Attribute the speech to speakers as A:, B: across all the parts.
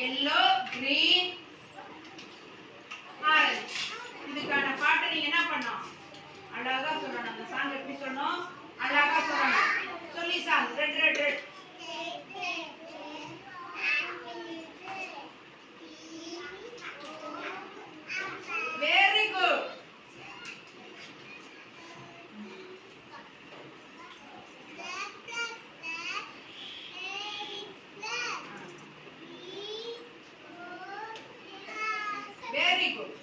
A: Yellow green orange இதுக்கான பாட்டு நீங்க என்ன பண்ணோம் அழகா சொல்லணும். அந்த சாங் எப்படி சொன்னோம் அழகா சொல்லணும். சொல்லி சாங் ரெண்டு వెరీ గుడ్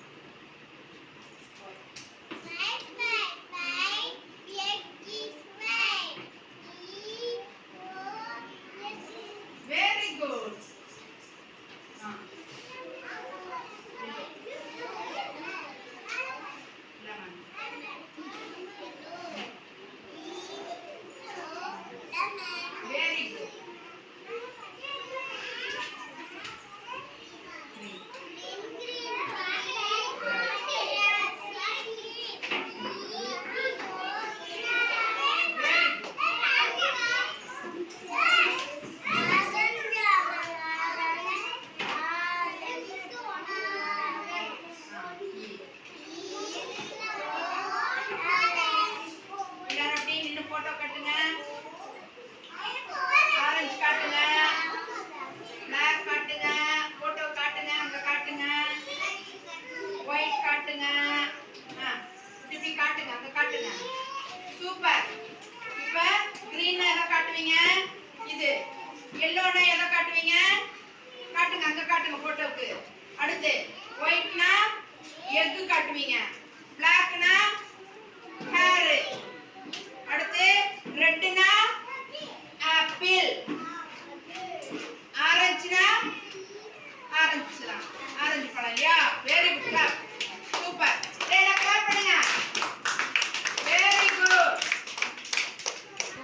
A: போட்டோ காட்டுங்க.
B: ஆரஞ்சு காட்டுங்க.
A: பிளாக் காட்டுங்க. போட்டோ காட்டுங்க அங்க காட்டுங்க. ஒயிட் காட்டுங்க. இப்படி காட்டுங்க அங்க காட்டுங்க. சூப்பர் இப்ப க்ரீனாக எதை காட்டுவீங்க? இது. எல்லோனா எதை காட்டுவீங்க? காட்டுங்க அங்க காட்டுங்க போட்டோக்கு அடுத்து ஒயிட்னா எக்கு காட்டுவீங்க? பிளாக்னா ஆரஞ்சு பழம் இல்லையா வெரி குட்